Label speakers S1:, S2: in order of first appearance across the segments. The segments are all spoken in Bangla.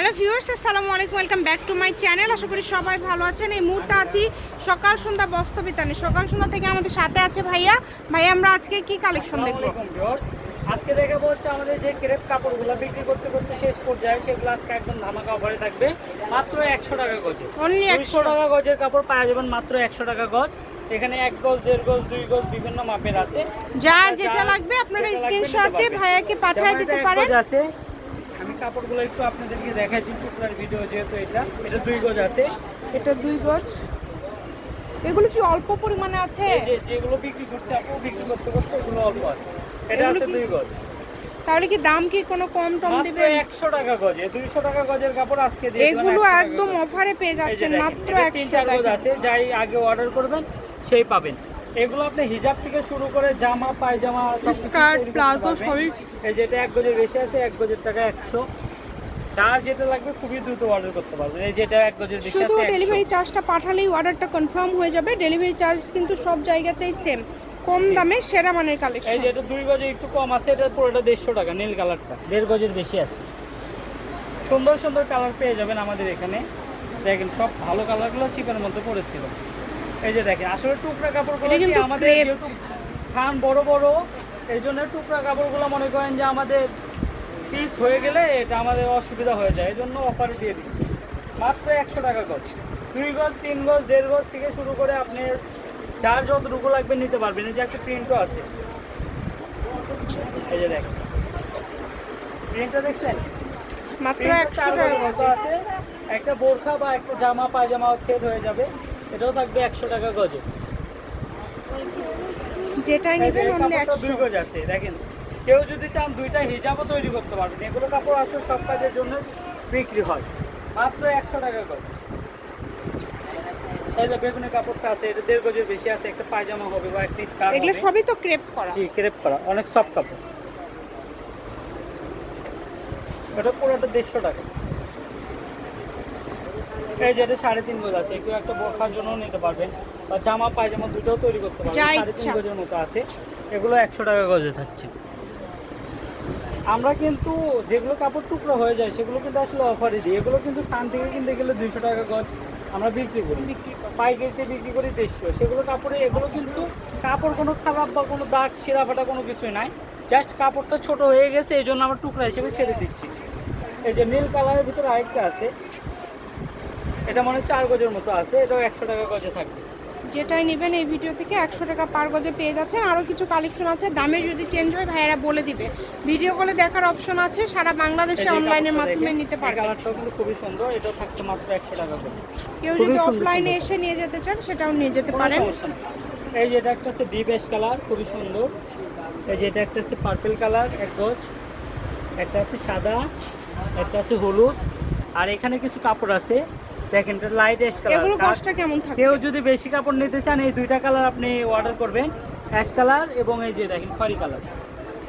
S1: হ্যালো ভিউয়ার্স আসসালামু আলাইকুম welcome back to my channel. আশা করি সবাই ভালো আছেন। এই মুহূর্তে আছি সকাল সন্ধ্যা বস্তবিতানে সকাল সন্ধ্যা থেকে আমাদের সাথে আছে ভাইয়া। ভাইয়া আমরা আজকে কি কালেকশন দেখব।
S2: আজকে দেখাবো হচ্ছে আমাদের যে ক্রেপ কাপড়গুলো বিক্রি করতে করতে শেষ পর্যায়ে সেগুলো আজকে একদম ধামাকা অফারে থাকবে। মাত্র একশো টাকা গজে। দুইশো
S1: 100
S2: টাকা গজের কাপড় পাওয়া যাবেন মাত্র একশো টাকা গজ। এখানে এক গজ দেড় গজ দুই গজ বিভিন্ন মাপের আছে।
S1: যার যেটা লাগবে আপনারা স্ক্রিনশট দিয়ে ভাইয়াকে পাঠিয়ে দিতে পারেন।
S2: আছে কাপড়গুলো একটু আপনাদেরকে দেখাই দিই টুকরার ভিডিও যেহেতু এটা এটা দুই গজ আছে।
S1: এটা দুই গজ। এগুলো কি অল্প পরিমাণে আছে?
S2: যে যেগুলো বিক্রি করছে আপু বিক্রি করতে করতে এগুলো অল্প আছে। এটা আছে দুই গজ।
S1: তাহলে কি দাম কি কোনো কম টম দিবেন?
S2: একশো টাকা গজে দুইশো টাকা গজের কাপড় আজকে দিয়ে
S1: এগুলো একদম অফারে পেয়ে যাচ্ছেন মাত্র
S2: এটা তিন
S1: একশো
S2: চার গজ আছে যাই আগে অর্ডার করবেন সেই পাবেন। এগুলো আপনি হিজাব থেকে শুরু করে জামা পায়জামা
S1: স্কার্ট, প্লাজো, সবই।
S2: এই যে এটা এক গজের বেশি আছে এক গজের টাকা একশো। যার যেটা লাগবে খুবই দ্রুত অর্ডার করতে পারবেন। এই যেটা এক গজের বেশি
S1: শুধু
S2: আছে
S1: ডেলিভারি চার্জটা পাঠালেই অর্ডারটা কনফার্ম হয়ে যাবে। ডেলিভারি চার্জ কিন্তু সব জায়গাতেই সেম কম দামে সেরা মানের
S2: এই
S1: কালেকশন
S2: যে এটা দুই গজে একটু কম আছে এটা পুরোটা দেড়শো টাকা নীল কালারটা। দেড় গজের বেশি আছে। সুন্দর সুন্দর কালার পেয়ে যাবেন আমাদের এখানে। দেখেন সব ভালো কালারগুলো চিপের মধ্যে পড়েছিল। এই যে দেখেন আসলে টুকরা কাপড়গুলো আমাদের। যেহেতু থান বড় বড় এই জন্য টুকরা কাপড়গুলো মনে করেন যে আমাদের পিস হয়ে গেলে এটা আমাদের অসুবিধা হয়ে যায়। এই জন্য অফারে দিয়ে দিচ্ছি। মাত্র একশো টাকা গজ। দুই গজ তিন গজ দেড় গজ থেকে শুরু করে আপনি যার যতটুকু লাগবে নিতে পারবেন। এই যে একটা প্রিন্টও আছে। এই যে দেখেন। প্রিন্টটা দেখছেন?
S1: মাত্র একশো
S2: চার
S1: টাকা
S2: আছে। একটা বোরখা বা একটা জামা পায়জামা সেট হয়ে যাবে। এটাও থাকবে একশো টাকা গজে।
S1: যেটাই নেবেন অনলি একশো।
S2: দুই গজ আছে দেখেন। কেউ যদি চান দুইটা হিজাবও তৈরি করতে পারবেন। এগুলো কাপড় আসলে সব কাজের জন্য বিক্রি হয়। মাত্র একশো টাকা গজ এই যে বেগুনি কাপড়টা আছে এটা দেড় গজের বেশি আছে একটা পায়জামা হবে বা একটা
S1: এগুলো সবই তো ক্রেপ করা।
S2: জি ক্রেপ করা অনেক সফট কাপড়। এটা পুরোটা দেড়শো টাকা। এই যে সাড়ে তিন গজ আছে কেউ একটা বোরখার জন্য নিতে পারবেন বা জামা পায়জামা দুটোও তৈরি করতে পারবেন সাড়ে তিন গজের মতো আছে। এগুলো একশো টাকা গজে থাকছে। আমরা কিন্তু যেগুলো কাপড় টুকরো হয়ে যায় সেগুলো কিন্তু আসলে অফারে দিই। এগুলো কিন্তু থান থেকে কিনতে গেলে দুইশো টাকা গজ আমরা বিক্রি করি। পাইকারিতে বিক্রি করি দেড়শো। সেগুলো কাপড়ে এগুলো কিন্তু কাপড় কোনো খারাপ বা কোনো দাগ ছিঁড়া ফাটা কোনো কিছুই নাই। জাস্ট কাপড়টা ছোট হয়ে গেছে এই জন্য আমরা টুকরা হিসেবে ছেড়ে দিচ্ছি। এই যে নীল কালারের ভিতরে আরেকটা আছে। এটা মনে হয় চার গজের মতো আছে এটাও একশো টাকা গজে থাকবে।
S1: যেটাই নেবেন এই ভিডিও থেকে একশো টাকা পার গজে পেয়ে যাচ্ছেন। আরও কিছু কালেকশন আছে দামে যদি চেঞ্জ হয় ভাইয়েরা বলে দিবে। ভিডিও কলে দেখার অপশন আছে সারা বাংলাদেশে অনলাইনের মাধ্যমে নিতে পারবেন
S2: কালারটাও কিন্তু খুবই সুন্দর এটাও থাকছে মাত্র একশো টাকা করে।
S1: কেউ যদি অফলাইনে এসে নিয়ে যেতে চান সেটাও নিয়ে যেতে পারেন।
S2: এই যে এটা একটা হচ্ছে ডিপ এস কালার খুবই সুন্দর। এই যে এটা একটা হচ্ছে পার্পেল কালার এক গজ। একটা আছে সাদা একটা আছে হলুদ। আর এখানে কিছু কাপড় আছে দেখেন এটা লাইট এস
S1: এগুলো
S2: কালার
S1: কেমন থাকে
S2: কেউ যদি বেশি কাপড় নিতে চান এই দুইটা কালার আপনি অর্ডার করবেন। অ্যাশ কালার এবং এই যে দেখেন খয়রি কালার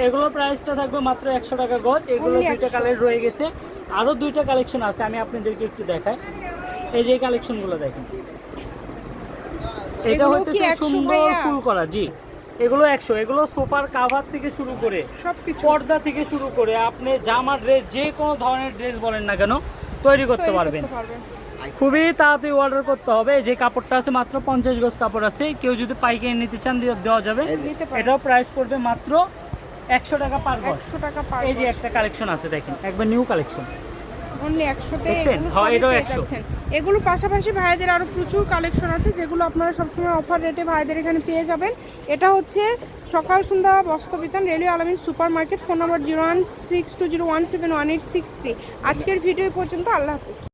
S2: এগুলোর প্রাইসটা থাকবে মাত্র একশো টাকা গজ। এগুলো দুইটা
S1: 100
S2: কালার রয়ে গেছে। আরও দুইটা কালেকশন আছে আমি আপনাদেরকে একটু দেখাই। এই যে কালেকশনগুলো দেখেন। এটা
S1: এগুলো
S2: হচ্ছে সুন্দর? ফুল করা জি। এগুলো একশো। এগুলো সোফার কাভার থেকে শুরু করে পর্দা থেকে শুরু করে আপনি জামা ড্রেস যে কোনো ধরনের ড্রেস বলেন না কেন তৈরি করতে পারবেন। খুবই তাড়াতাড়ি অর্ডার করতে হবে। যে কাপড়টা আছে মাত্র পঞ্চাশ গজ কাপড় আছে। কেউ যদি পাইকারি নিতে চান দেওয়া যাবে। এটাও প্রাইস পড়বে মাত্র একশো টাকা পার
S1: একশো টাকা পার
S2: এই যে একটা কালেকশন আছে দেখেন একবার নিউ কালেকশন
S1: অনলি একশোতে? এগুলো
S2: হ্যাঁ,
S1: সবই
S2: এটাও
S1: পেয়ে
S2: 100
S1: যাচ্ছেন। এগুলো পাশাপাশি ভাইদের আরও প্রচুর কালেকশন আছে যেগুলো আপনারা সবসময় অফার রেটে ভাইদের এখানে পেয়ে যাবেন। এটা হচ্ছে সকাল সন্ধ্যা বস্তবিতান railway Alamin super market phone number zero one six two zero one seven one eight six three. আজকের ভিডিও পর্যন্ত আল্লাহ হাফিজ।